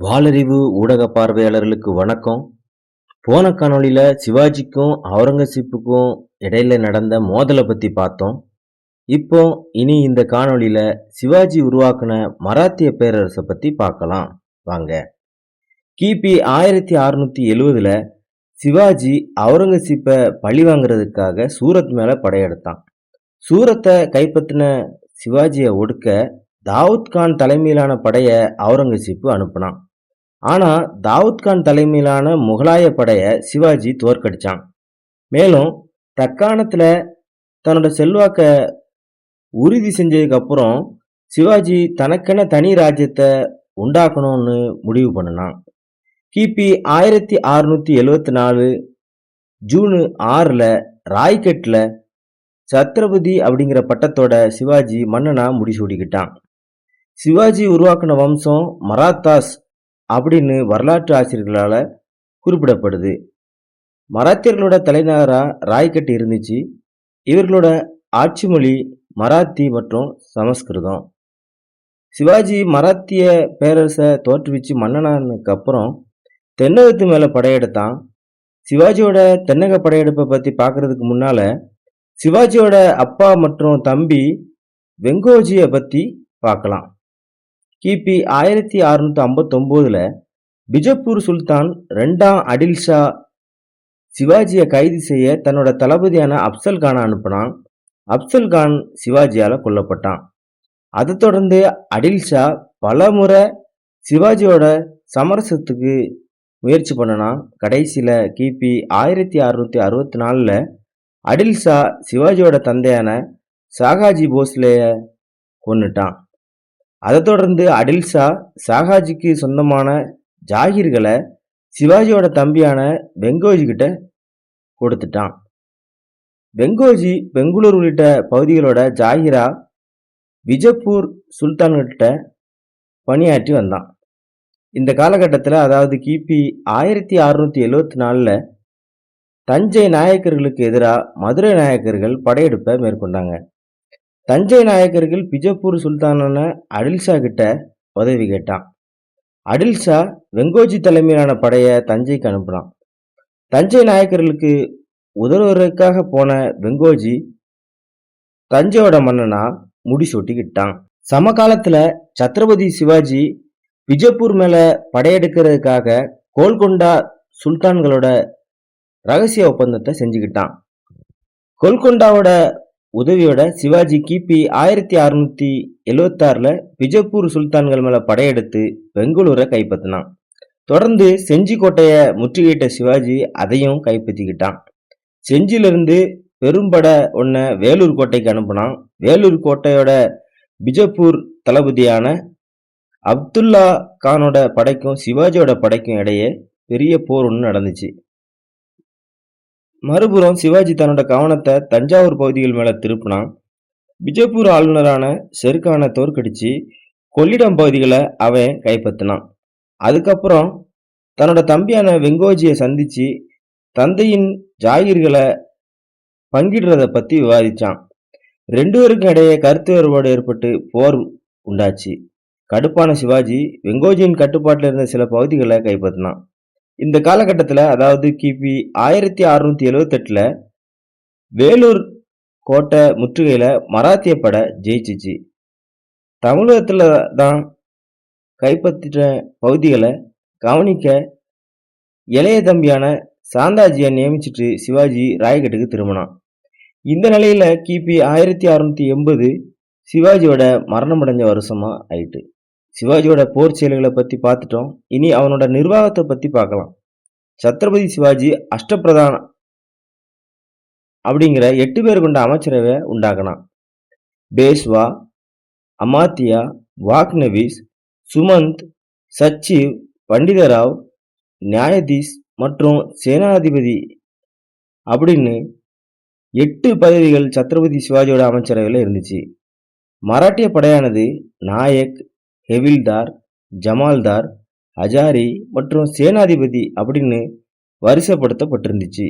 வாலறிவு ஊடக பார்வையாளர்களுக்கு வணக்கம். போன காணொலியில் சிவாஜிக்கும் அவுரங்கசீப்புக்கும் இடையில நடந்த மோதலை பற்றி பார்த்தோம். இப்போ இனி இந்த காணொலியில் சிவாஜி உருவாக்குன மராத்திய பேரரசை பற்றி பார்க்கலாம். வாங்க. கிபி ஆயிரத்தி அறுநூத்தி எழுவதுல சிவாஜி அவுரங்கசீப்பை பழி வாங்குறதுக்காக சூரத் மேலே படையெடுத்தான். சூரத்தை கைப்பற்றின சிவாஜியை ஒடுக்க தாவூத் கான் தலைமையிலான படையை அவுரங்கசீப்பு அனுப்புனான். ஆனால் தாவூத் கான் தலைமையிலான முகலாய படையை சிவாஜி தோற்கடிச்சான். மேலும் தக்காணத்தில் தன்னோட செல்வாக்க உறுதி செஞ்சதுக்கப்புறம் சிவாஜி தனக்கென தனி ராஜ்யத்தை உண்டாக்கணும்னு முடிவு பண்ணினான். கிபி ஆயிரத்தி அறுநூற்றி எழுவத்தி நாலு ஜூனு ஆறில் ராய்கட்டில் சத்ரபதி அப்படிங்கிற பட்டத்தோட சிவாஜி மன்னனாக முடிசூடிக்கிட்டான். சிவாஜி உருவாக்கின வம்சம் மராத்தாஸ் அப்படின்னு வரலாற்று ஆசிரியர்களால் குறிப்பிடப்படுது. மராத்தியர்களோட தலைநகராக ராய்கட் இருந்துச்சு. இவர்களோட ஆட்சி மொழி மராத்தி மற்றும் சமஸ்கிருதம். சிவாஜி மராத்திய பேரரசை தோற்றுவிச்சு மன்னனானதுக்கு அப்புறம் தென்னகத்து மேலே படையெடுத்தான். சிவாஜியோட தென்னக படையெடுப்பை பற்றி பார்க்கறதுக்கு முன்னால் சிவாஜியோட அப்பா மற்றும் தம்பி வெங்கோஜியை பற்றி பார்க்கலாம் கிபி ஆயிரத்தி அறுநூத்தி ஐம்பத்தொம்போதில் பிஜப்பூர் சுல்தான் ரெண்டாம் அடில் ஷா சிவாஜியை கைது செய்ய தன்னோட தளபதியான அப்சல் கானை அனுப்பினான். அப்சல் கான் சிவாஜியால் கொல்லப்பட்டான். அதை தொடர்ந்து அடில் ஷா பல முறை சிவாஜியோட சமரசத்துக்கு முயற்சி பண்ணனான். கடைசியில் கிபி ஆயிரத்தி அறுநூற்றி அறுபத்தி நாலில் அடில் ஷா சிவாஜியோட தந்தையான சாகாஜி போஸ்லேயை கொன்னுட்டான். அதை தொடர்ந்து அடில்ஷா சாகாஜிக்கு சொந்தமான ஜாகிர்களை சிவாஜியோட தம்பியான வெங்கோஜி கிட்ட கொடுத்துட்டான். வெங்கோஜி பெங்களூர் உள்ளிட்ட பகுதிகளோட ஜாகிரா விஜப்பூர் சுல்தான்கிட்ட பணியாற்றி வந்தான். இந்த காலகட்டத்தில் அதாவது கிபி ஆயிரத்தி அறுநூத்தி எழுவத்தி நாலில் தஞ்சை நாயக்கர்களுக்கு எதிராக மதுரை நாயக்கர்கள் படையெடுப்பை மேற்கொண்டாங்க. தஞ்சை நாயக்கர்கள் பிஜப்பூர் சுல்தானான அடில்ஷா கிட்ட உதவி கேட்டான். அடில்ஷா வெங்கோஜி தலைமையிலான படையை தஞ்சைக்கு அனுப்புனான். தஞ்சை நாயக்கர்களுக்கு உதவுவதற்காக போன வெங்கோஜி தஞ்சையோட மன்னனா முடிசூட்டிக்கிட்டான். சமகாலத்தில் சத்ரபதி சிவாஜி பிஜப்பூர் மேலே படையெடுக்கிறதுக்காக கோல்கொண்டா சுல்தான்களோட ரகசிய ஒப்பந்தத்தை செஞ்சுக்கிட்டான். கொல்கொண்டாவோட உதவியோட சிவாஜி கிபி ஆயிரத்தி அறுநூத்தி எழுவத்தாறுல பிஜப்பூர் சுல்தான்கள் மேல படையெடுத்து பெங்களூரை கைப்பற்றினான். தொடர்ந்து செஞ்சி கோட்டையை முற்றுகையிட்ட சிவாஜி அதையும் கைப்பற்றிக்கிட்டான். செஞ்சிலிருந்து பெரும்பட ஒன்ன வேலூர் கோட்டைக்கு அனுப்புனான். வேலூர் கோட்டையோட பிஜப்பூர் தளபதியான அப்துல்லா கானோட படைக்கும் சிவாஜியோட படைக்கும் இடையே பெரிய போர் ஒன்று நடந்துச்சு. மறுபுறம் சிவாஜி தன்னோட கவனத்தை தஞ்சாவூர் பகுதிகள் மேலே திருப்பினான். விஜயபூர் ஆளுநரான செருக்கான தோற்கடிச்சு கொள்ளிடம் பகுதிகளை அவன் கைப்பற்றினான். அதுக்கப்புறம் தன்னோட தம்பியான வெங்கோஜியை சந்தித்து தந்தையின் ஜாகிர்களை பங்கிடுறதை பற்றி விவாதித்தான் ரெண்டு பேருக்கும் இடையே கருத்து வேறுபாடு ஏற்பட்டு போர் உண்டாச்சு. கடுப்பான சிவாஜி வெங்கோஜியின் கட்டுப்பாட்டில் இருந்த சில பகுதிகளை கைப்பற்றினான். இந்த காலகட்டத்தில் அதாவது கிபி ஆயிரத்தி அறுநூத்தி எழுவத்தெட்டில் வேலூர் கோட்டை முற்றுகையில் மராத்திய படை ஜெயிச்சிச்சு. தமிழகத்தில் தான் கைப்பற்றின பகுதிகளை கவனிக்க இளைய தம்பியான சாந்தாஜியை நியமிச்சிட்டு சிவாஜி ராய்கட்டுக்கு திரும்பினான் இந்த நிலையில கிபி ஆயிரத்தி அறுநூத்தி எண்பது சிவாஜியோட மரணமடைஞ்ச வருஷமா ஆயிட்டு. சிவாஜியோட போர் செயல்களை பற்றி பார்த்துட்டோம். இனி அவனோட நிர்வாகத்தை பற்றி பார்க்கலாம். சத்ரபதி சிவாஜி அஷ்டபிரதான அப்படிங்கிற எட்டு பேர் கொண்ட அமைச்சரவை உண்டாக்கினான். பேஸ்வா அமாத்தியா வாக்னவிஸ் சுமந்த் சச்சிவ் பண்டிதராவ் நியாயதீஸ் மற்றும் சேனாதிபதி அப்படின்னு எட்டு பதவிகள் சத்ரபதி சிவாஜியோட அமைச்சரவையில் இருந்துச்சு. மராட்டிய படையானது நாயக் ஹெவில்தார் ஜமால்தார் ஹஜாரி மற்றும் சேனாதிபதி அப்படின்னு வரிசைப்படுத்தப்பட்டிருந்துச்சு.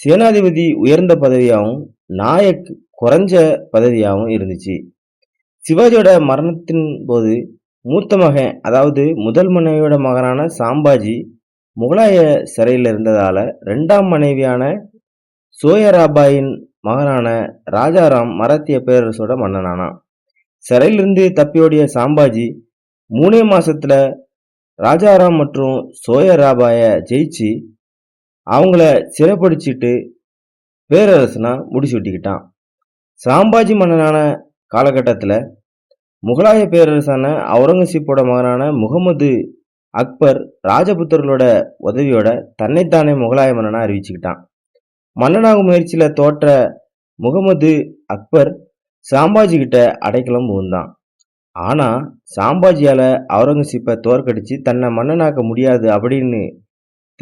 சேனாதிபதி உயர்ந்த பதவியாகவும் நாயக் குறைஞ்ச பதவியாகவும் இருந்துச்சு. சிவாஜியோட மரணத்தின் போது மூத்த மகன் அதாவது முதல் மனைவியோட மகனான சாம்பாஜி முகலாய சிறையில் இருந்ததால் ரெண்டாம் மனைவியான சோயராபாயின் மகனான ராஜாராம் மராத்திய பேரரசோட மன்னனானான். சிறையிலிருந்து தப்பியோடிய சாம்பாஜி மூணே மாசத்துல ராஜாராம் மற்றும் சோயராபாய ஜெயிச்சு அவங்கள சிறைப்பிடிச்சிட்டு பேரரசனா முடிச்சு விட்டுக்கிட்டான். சாம்பாஜி மன்னனான காலகட்டத்தில் முகலாய பேரரசான அவுரங்கசீப்போட மகனான முகமது அக்பர் ராஜபுத்தர்களோட உதவியோட தன்னைத்தானே முகலாய மன்னனாக அறிவிச்சுக்கிட்டான். மன்னனாகும் முயற்சியில் தோற்ற முகமது அக்பர் சாம்பாஜி கிட்ட அடைக்கலம் புகுந்தான். ஆனா சாம்பாஜியால அவுரங்கசீப்பை தோற்கடிச்சு தன்னை மன்னனாக்க முடியாது அப்படின்னு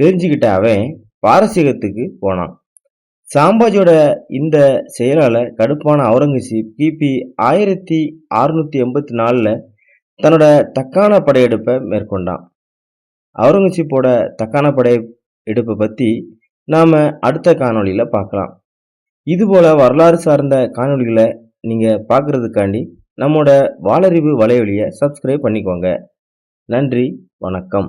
தெரிஞ்சுக்கிட்ட அவன் பாரசீகத்துக்கு போனான். சாம்பாஜியோட இந்த செயலால கடுப்பான அவுரங்கசீப் கிபி ஆயிரத்தி அறுநூத்தி எண்பத்தி நாலுல தன்னோட தக்கான படையெடுப்பை மேற்கொண்டான். அவுரங்கசீப்போட தக்கான படை எடுப்பை பத்தி நாம அடுத்த காணொளியில பார்க்கலாம். இதுபோல வரலாறு சார்ந்த காணொளிகளை நீங்கள் பார்க்குறதுக்காண்டி நம்மோட வாலறிவு வலையொலியை சப்ஸ்கிரைப் பண்ணிக்கோங்க. நன்றி வணக்கம்.